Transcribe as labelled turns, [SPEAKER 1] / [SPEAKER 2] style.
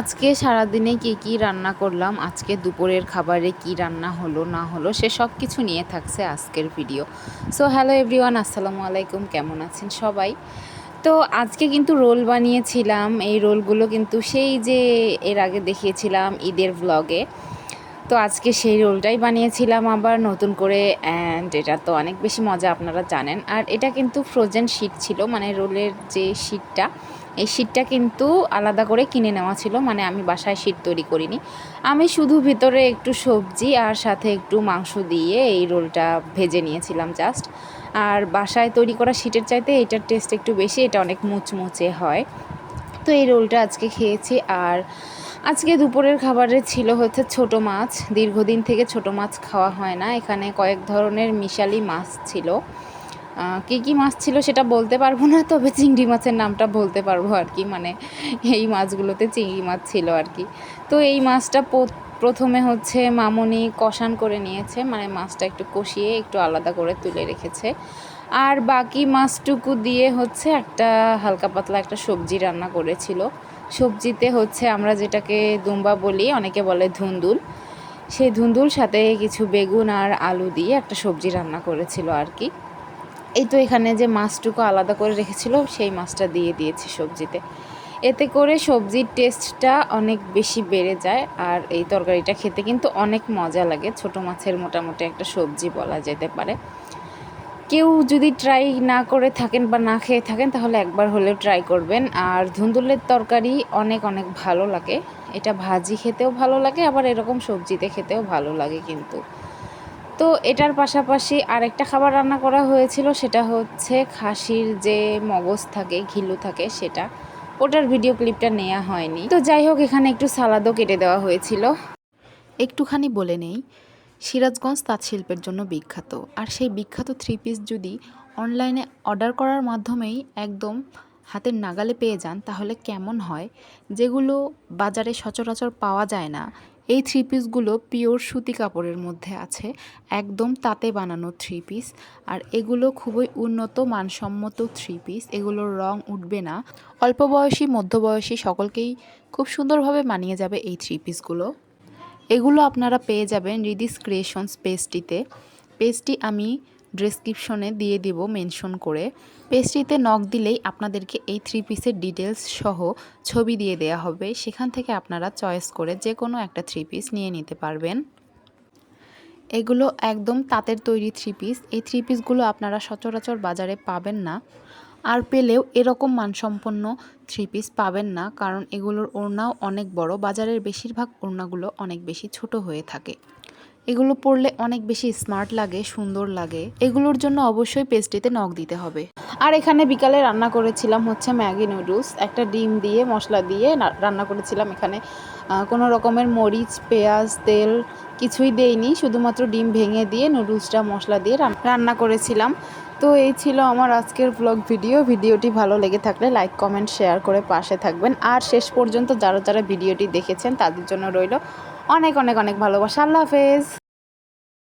[SPEAKER 1] আজকে সারাদিনে কি কি রান্না করলাম? আজকে দুপুরের খাবারে কি রান্না হলো, না হলো, সে সব কিছু নিয়ে থাকছে আজকের ভিডিও সো হ্যালো এভরিওয়ান আসসালামু আলাইকুম, কেমন আছেন সবাই? তো আজকে কিন্তু রোল বানিয়েছিলাম, এই রোলগুলো কিন্তু সেই যে এর আগে দেখিয়েছিলাম ঈদের ব্লগে তো আজকে সেই রোলটাই বানিয়েছিলাম আবার নতুন করে অ্যান্ড এটা তো অনেক বেশি মজা আপনারা জানেন। আর এটা কিন্তু ফ্রোজেন শিট ছিল মানে রোলের যে শিটটা এই শিটটা কিন্তু আলাদা করে কিনে নেওয়া ছিল মানে আমি বাসায় শিট তৈরি করিনি। আমি শুধু ভিতরে একটু সবজি আর সাথে একটু মাংস দিয়ে এই রোলটা ভেজে নিয়েছিলাম জাস্ট আর বাসায় তৈরি করা শিটের চাইতে এটার টেস্ট একটু বেশি, এটা অনেক মুচমুচে হয়। তো এই রোলটা আজকে খেয়েছি, আর আজকে দুপুরের খাবারে ছিল হচ্ছে ছোট মাছ। দীর্ঘদিন থেকে ছোট মাছ খাওয়া হয় না। এখানে কয়েক ধরনের মিশালি মাছ ছিল। কী কী মাছ ছিল সেটা বলতে পারব না, তবে চিংড়ি মাছের নামটা বলতে পারব আর কি। মানে এই মাছগুলোতে চিংড়ি মাছ ছিল আর কি। তো এই মাছটা প্রথমে হচ্ছে মামনি কষান করে নিয়েছে। মানে মাছটা একটু কষিয়ে একটু আলাদা করে তুলে রেখেছে। আর বাকি মাছটুকু দিয়ে হচ্ছে একটা হালকা পাতলা একটা সবজি রান্না করেছিল। সবজিতে হচ্ছে আমরা যেটাকে দুম্বা বলি, অনেকে বলে ধুন্দুল। সেই ধুন্দুল সাথে কিছু বেগুন আর আলু দিয়ে একটা সবজি রান্না করেছিল আর কি। এই তো এখানে যে মাছটুকু আলাদা করে রেখেছিল, সেই মাছটা দিয়ে দিয়েছি সবজিতে। এতে করে সবজির টেস্টটা অনেক বেশি বেড়ে যায় আর এই তরকারিটা খেতে কিন্তু অনেক মজা লাগে। ছোট মাছের মোটামুটি একটা সবজি বলা যেতে পারে। কেউ যদি ট্রাই না করে থাকেন বা না খেয়ে থাকেন, তাহলে একবার হলেও ট্রাই করবেন। আর ধুন্দুলের তরকারি অনেক অনেক ভালো লাগে। এটা ভাজি খেতেও ভালো লাগে, আবার এরকম সবজিতে খেতেও ভালো লাগে কিন্তু। তো এটার পাশাপাশি আরেকটা খাবার রান্না করা হয়েছিল, সেটা হচ্ছে খাসির যে মগজ থাকে, ঘিলু থাকে, সেটা। ওটার ভিডিও ক্লিপটা নেওয়া হয়নি। তো যাই হোক, এখানে একটু সালাদও কেটে দেওয়া হয়েছিল।
[SPEAKER 2] একটুখানি বলে নেই। সিরাজগঞ্জ তাঁত শিল্পের জন্য বিখ্যাত। আর সেই বিখ্যাত থ্রি পিস যদি অনলাইনে অর্ডার করার মাধ্যমেই একদম হাতের নাগালে পেয়ে যান, তাহলে কেমন হয়? যেগুলো বাজারে সচরাচর পাওয়া যায় না, এই থ্রি পিসগুলো পিওর সুতি কাপড়ের মধ্যে আছে, একদম তাতে বানানো থ্রি পিস আর এগুলো খুবই উন্নত মানসম্মত থ্রি পিস এগুলোর রং উঠবে না। অল্প বয়সী, মধ্যবয়সী সকলকেই খুব সুন্দরভাবে মানিয়ে যাবে এই থ্রি পিসগুলো এগুলো আপনারা পেয়ে যাবেন রিদিস ক্রিয়েশনস পেজটিতে। পেজটি আমি ডিসক্রিপশনে দিয়ে দিব মেনশন করে। পেজটিতে নক দিলেই আপনাদেরকে এই থ্রি পিসের ডিটেলস সহ ছবি দিয়ে দেয়া হবে। সেখান থেকে আপনারা চয়েস করে যে কোনো একটা থ্রি পিস নিয়ে নিতে পারবেন। এগুলো একদম তাঁতের তৈরি থ্রি পিস এই থ্রি পিসগুলো আপনারা সচরাচর বাজারে পাবেন না। আর পেলেও এরকম মানসম্পন্ন থ্রি পিস পাবেন না, কারণ এগুলোর ওড়নাও অনেক বড়। বাজারের বেশিরভাগ ওড়নাগুলো অনেক বেশি ছোট হয়ে থাকে। এগুলো পরলে অনেক বেশি স্মার্ট লাগে, সুন্দর লাগে। এগুলোর জন্য অবশ্যই পেস্ট্রিতে নখ দিতে হবে।
[SPEAKER 1] আর এখানে বিকালে রান্না করেছিলাম হচ্ছে ম্যাগি নুডলস। একটা ডিম দিয়ে মশলা দিয়ে রান্না করেছিলাম এখানে। কোনো রকমের মরিচ, পেঁয়াজ, তেল কিছুই দেইনি। শুধুমাত্র ডিম ভেঙে দিয়ে নুডলসটা মশলা দিয়ে রান্না করেছিলাম। তো এই ছিল আমার আজকের ব্লগ ভিডিও ভিডিওটি ভালো লেগে থাকলে লাইক কমেন্ট শেয়ার করে পাশে থাকবেন। আর শেষ পর্যন্ত যারা যারা ভিডিওটি দেখেছেন তাদের জন্য রইল অনেক অনেক অনেক ভালোবাসা। আল্লাহ হাফেজ।